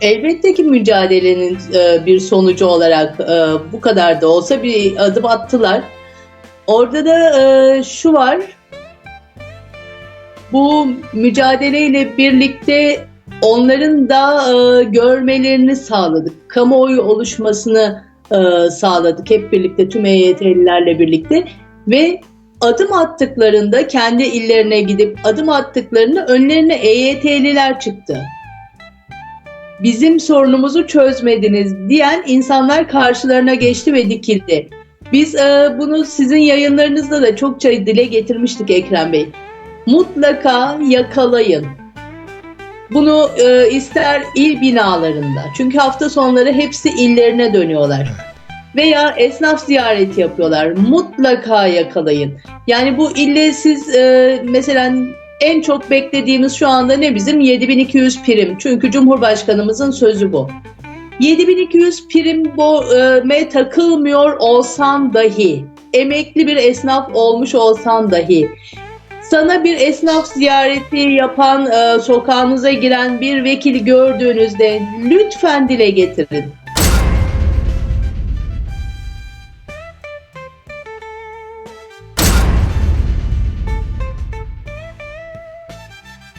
Elbette ki mücadelenin e, bir sonucu olarak e, bu kadar da olsa bir adım attılar. Orada da e, şu var. Bu mücadeleyle birlikte onların da görmelerini sağladık. Kamuoyu oluşmasını sağladık hep birlikte tüm EYT'lilerle birlikte ve adım attıklarında kendi illerine gidip adım attıklarında önlerine EYT'liler çıktı bizim sorunumuzu çözmediniz diyen insanlar karşılarına geçti ve dikildi. Biz e, bunu sizin yayınlarınızda da çokça dile getirmiştik Ekrem Bey. Mutlaka yakalayın. Bunu e, ister il binalarında çünkü hafta sonları hepsi illerine dönüyorlar. Veya esnaf ziyareti yapıyorlar. Mutlaka yakalayın. Yani bu ille siz e, mesela en çok beklediğimiz şu anda ne bizim 7200 prim. Çünkü Cumhurbaşkanımızın sözü bu. 7200 prim bu e, takılmıyor olsan dahi, emekli bir esnaf olmuş olsan dahi, sana bir esnaf ziyareti yapan, e, sokağınıza giren bir vekil gördüğünüzde lütfen dile getirin.